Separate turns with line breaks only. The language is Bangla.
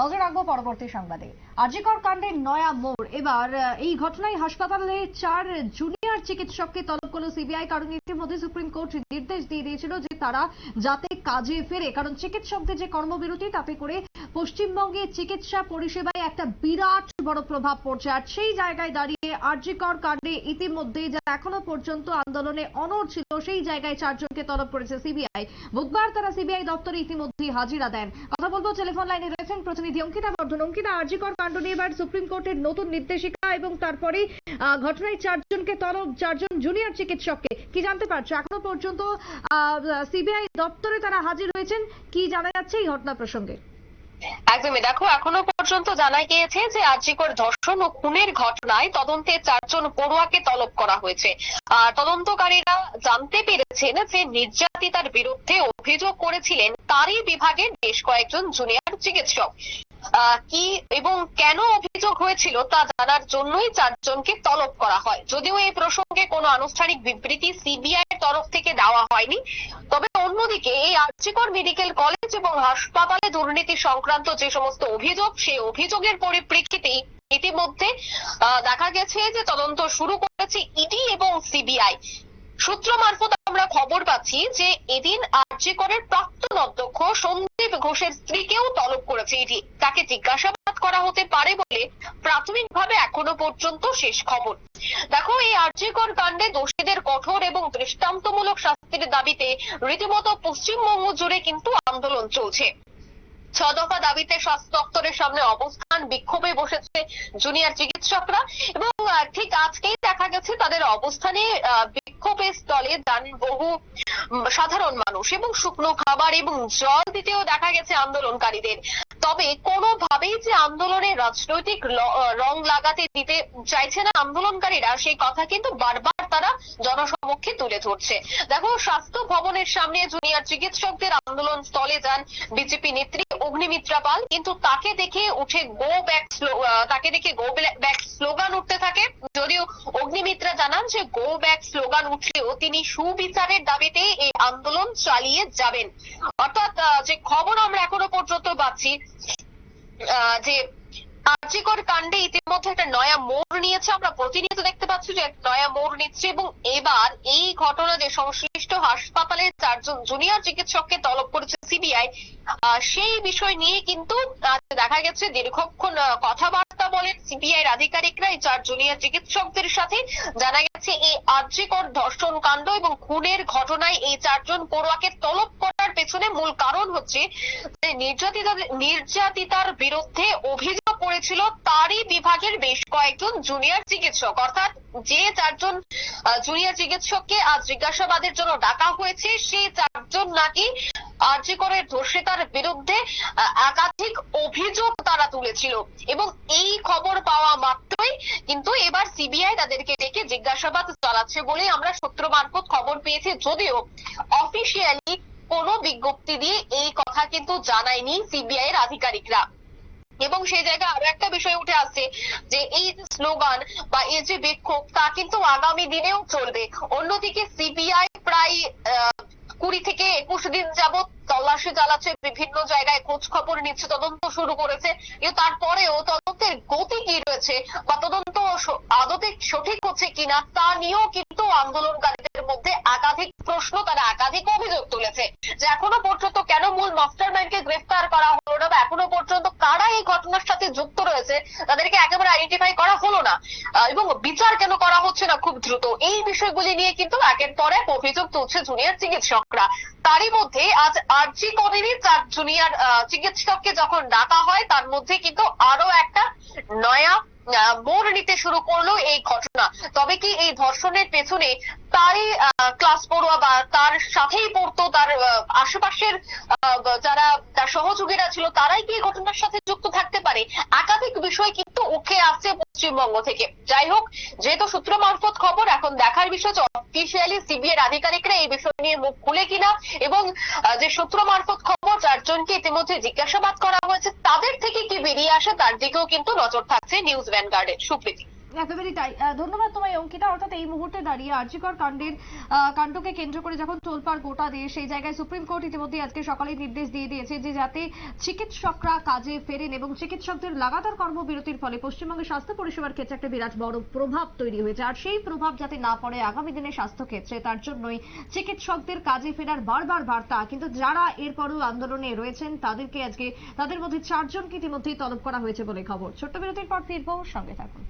নজর রাখব পরবর্তী সংবাদে। আজিকর কাণ্ডের নয়া মোড়। এবার এই ঘটনায় হাসপাতালে চার জুনিয়র চিকিৎসককে তলব করল সিবিআই। কারণ ইতিমধ্যে সুপ্রিম কোর্ট নির্দেশ দিয়ে দিয়েছিল যে তারা যাতে কাজে ফেরে। কারণ চিকিৎসকদের যে কর্মবিরতি, তাতে করে পশ্চিমবঙ্গে চিকিৎসা পরিষেবায় একটা বিরাট বড় প্রভাব পড়ছে। আর সেই জায়গায় দাঁড়িয়ে আরজিকর কাণ্ডে ইতিমধ্যে যারা এখনও পর্যন্ত আন্দোলনে অনড় ছিল, সেই জায়গায় চারজনকে তলব করেছে সিবিআই। বুধবার তারা সিবিআই দপ্তরে ইতিমধ্যেই হাজিরা দেন। কথা বলব টেলিফোন লাইনে রয়েছেন প্রতিনিধি অঙ্কিতা বর্ধন। অঙ্কিতা, আরজিকর কাণ্ড নিয়ে এবার সুপ্রিম কোর্টের নতুন নির্দেশিকা এবং তারপরে ঘটনায় চারজনকে তলব, চারজন জুনিয়র চিকিৎসককে। কি জানতে পারছ? এখনও পর্যন্ত সিবিআই দপ্তরে তারা হাজির হয়েছেন। কি জানা যাচ্ছে এই ঘটনা প্রসঙ্গে?
একদমই। দেখো, এখনও পর্যন্ত জানা গিয়েছে যে আর্যিকর ধর্ষণ ও খুনের ঘটনায় তদন্তে চারজন পড়ুয়াকে তলব করা হয়েছে। আর তদন্তকারীরা জানতে পেরেছেন যে নির্যাতিতার বিরুদ্ধে অভিযোগ করেছিলেন তারই বিভাগের বেশ কয়েকজন জুনিয়র চিকিৎসক। কি এবং কেন অভিযোগ হয়েছিল তা জানার জন্যই চারজনকে তলব করা হয়। যদিও এই প্রসঙ্গে কোনো আনুষ্ঠানিক বিবৃতি সিবিআই তরফ থেকে দেওয়া হয়নি, তবে অন্যদিকে এই আর্যিকর মেডিকেল কলেজ এবং হাসপাতালে দুর্নীতি সংক্রান্ত যে সমস্ত অভিযোগ, সেই অভিযোগের পরিপ্রেক্ষিতেই ইতিমধ্যে দেখা গেছে যে তদন্ত শুরু করেছে ইডি এবং সিবিআই। সূত্র মারফত আমরা খবর পাচ্ছি যে এদিন আর্যিকরের প্রাক্তন অধ্যক্ষ সন্দীপ ঘোষের স্ত্রীকেও তলব করেছে ইডি। তাকে জিজ্ঞাসাবাদ করা হতে পারে বলে প্রাথমিকভাবে এখনও পর্যন্ত শেষ খবর। দেখো, এই আর্যিকর কাণ্ডে দোষীদের কঠোর এবং দৃষ্টান্তমূলক শাস্তির দাবিতে রীতিমতো পশ্চিমবঙ্গ জুড়ে কিন্তু আন্দোলন চলছে। ছ দফা দাবিতে স্বাস্থ্য দপ্তরের সামনে অবস্থান বিক্ষোভে বসেছে জুনিয়র চিকিৎসকরা এবং ঠিক আজকেই দেখা গেছে তাদের অবস্থানে বিক্ষোভের স্থলে যান বহু সাধারণ মানুষ এবং শুকনো খাবার এবং জল দিতেও দেখা গেছে আন্দোলনকারীদের। তবে কোনোভাবেই যে আন্দোলনে রাজনৈতিক রং লাগাতে দিতে চাইছে না আন্দোলনকারীরা, সেই কথা কিন্তু বারবার তারা জনসমক্ষে তুলে ধরছে। দেখো, স্বাস্থ্য ভবনের সামনে জুনিয়র চিকিৎসকদের আন্দোলন স্থলে যান বিজেপি নেত্রী অগ্নিমিত্রা পাল। কিন্তু তাকে দেখে উঠে গো ব্যাক তাকে দেখে গো ব্যাক স্লোগান উঠতে থাকে। যদিও অগ্নিমিত্রা জানান যে গো ব্যাক স্লোগান উঠলেও তিনি সুবিচারের দাবিতে এই আন্দোলন চালিয়ে যাবেন। অর্থাৎ যে খবর আমরা এখনও পর্যন্ত পাচ্ছি যে কার্যকর কাণ্ডে ইতিমধ্যে একটা নয়া মোড় নিয়েছে। আমরা প্রতিনিয়ত দেখতে পাচ্ছি যে নয়া মোড় নিচ্ছে এবং এবার এই ঘটনা যে সংশ্লিষ্ট হাসপাতালে চারজন জুনিয়র চিকিৎসককে তলব করেছে সিবিআই সেই বিষয় নিয়ে কিন্তু দেখা গেছে দীর্ঘক্ষণ কথাবার্তা বলেন সিবিআই এর আধিকারিকরা। এই চার জুনিয়র চিকিৎসকদের সাথে জানা গেছে এই আর্যিকর ধর্ষণ কাণ্ড এবং খুনের ঘটনায় এই চারজন পড়ুয়াকে তলব করার পেছনে মূল কারণ হচ্ছে যে নির্যাতিতা নির্যাতিতার বিরুদ্ধে অভিযোগ করেছিল তারই বিভাগের বেশ কয়েকজন জুনিয়র চিকিৎসক। অর্থাৎ যে চারজন জুনিয়র চিকিৎসককে আজ জিজ্ঞাসাবাদের জন্য ডাকা হয়েছে সেই চারজন নাকি আর্যিকরের ধর্ষিতার বিরুদ্ধে একাধিক অভিযোগ তারা তুলেছিল। এবং এই খবর পাওয়া মাত্রই কিন্তু এবার সিবিআই তাদেরকে ডেকে জিজ্ঞাসাবাদ চালাচ্ছে বলে আমরা সূত্র মারফত খবর পেয়েছি। যদিও অফিসিয়ালি কোনো বিজ্ঞপ্তি দিয়ে এই কথা কিন্তু জানায়নি সিবিআই এর আধিকারিকরা। এবং সেই জায়গায় আরও একটা বিষয় উঠে আসছে যে এই যে স্লোগান বা এই যে বিক্ষোভ, তা কিন্তু আগামী দিনেও চলবে। অন্যদিকে সিবিআই প্রায় কুড়ি থেকে একুশ দিন যাবত তল্লাশি চালাচ্ছে, বিভিন্ন জায়গায় খোঁজ খবর নিচ্ছে, তদন্ত শুরু করেছে। কিন্তু তারপরেও তদন্তের গতি কি রয়েছে বা তদন্ত আদতে সঠিক হচ্ছে কিনা, তা নিয়েও কিন্তু আন্দোলনকারীদের মধ্যে একাধিক প্রশ্ন, তারা একাধিক অভিযোগ তুলেছে যে এখনও পর্যন্ত কেন মূল মাস্টার মাইন্ডকে গ্রেফতার করা হলো না বা এখনও পর্যন্ত কারা ঘটনার সাথে যুক্ত রয়েছে, তাদেরকে একেবারে আইডেন্টিফাই করা হলো না। এবং বিচার কেন করা হচ্ছে না খুব দ্রুত? এই বিষয়গুলি নিয়ে কিন্তু একের পর এক অভিযোগ তুলছে জুনিয়র চিকিৎসকরা। তারই মধ্যে আজ আরজি করেরই চার জুনিয়র চিকিৎসককে যখন ডাকা হয়, তার মধ্যে কিন্তু আরও একটা নয়া মোড় নিতে শুরু করল এই ঘটনা। তবে কি এই ধর্ষণের পেছনে তারই ক্লাস পড়ুয়া বা তার সাথেই পড়তো, তার আশেপাশের যারা তার সহযোগীরা ছিল, তারাই কি এই ঘটনার সাথে যুক্ত থাকতে পারে একাধিক বিষয় কিন্তু উঠে আসছে পশ্চিমবঙ্গ থেকে। যাই হোক, যেহেতু সূত্র মারফত খবর, এখন দেখার বিষয় যে অফিসিয়ালি সিবিআই আধিকারিকরা এই বিষয় নিয়ে মুখ খুলে কিনা এবং যে সূত্র মারফত খবর, চারজনকে ইতিমধ্যে জিজ্ঞাসাবাদ করা হয়েছে। তাদের থেকে কি বেরিয়ে আসে, তার দিকেও কিন্তু নজর থাকছে নিউজ ভ্যানগার্ডের। সুপ্রীতি।
একেবারেই তাই। ধন্যবাদ তোমায়, অঙ্কিতা। অর্থাৎ এই মুহূর্তে দাঁড়িয়ে আর্যিকর কাণ্ডের কাণ্ডকে কেন্দ্র করে যখন তোলপাড় গোটা দেশ, সেই জায়গায় সুপ্রিম কোর্ট ইতিমধ্যে আজকে সকালে নির্দেশ দিয়ে দিয়েছে যে যাতে চিকিৎসকরা কাজে ফেরেন এবং চিকিৎসকদের লাগাতার কর্মবিরতির ফলে পশ্চিমবঙ্গের স্বাস্থ্য পরিষেবার ক্ষেত্রে একটা বিরাট বড় প্রভাব তৈরি হয়েছে। আর সেই প্রভাব যাতে না পড়ে আগামী দিনে স্বাস্থ্য ক্ষেত্রে তার জন্যই চিকিৎসকদের কাজে ফেরার বারবার বার্তা। কিন্তু যারা এরপরও আন্দোলনে রয়েছেন, তাদেরকে আজকে, তাদের মধ্যে চারজনকে ইতিমধ্যেই তলব করা হয়েছে বলে খবর। ছোট্ট বিরতির পর ফিরবো, সঙ্গে থাকুন।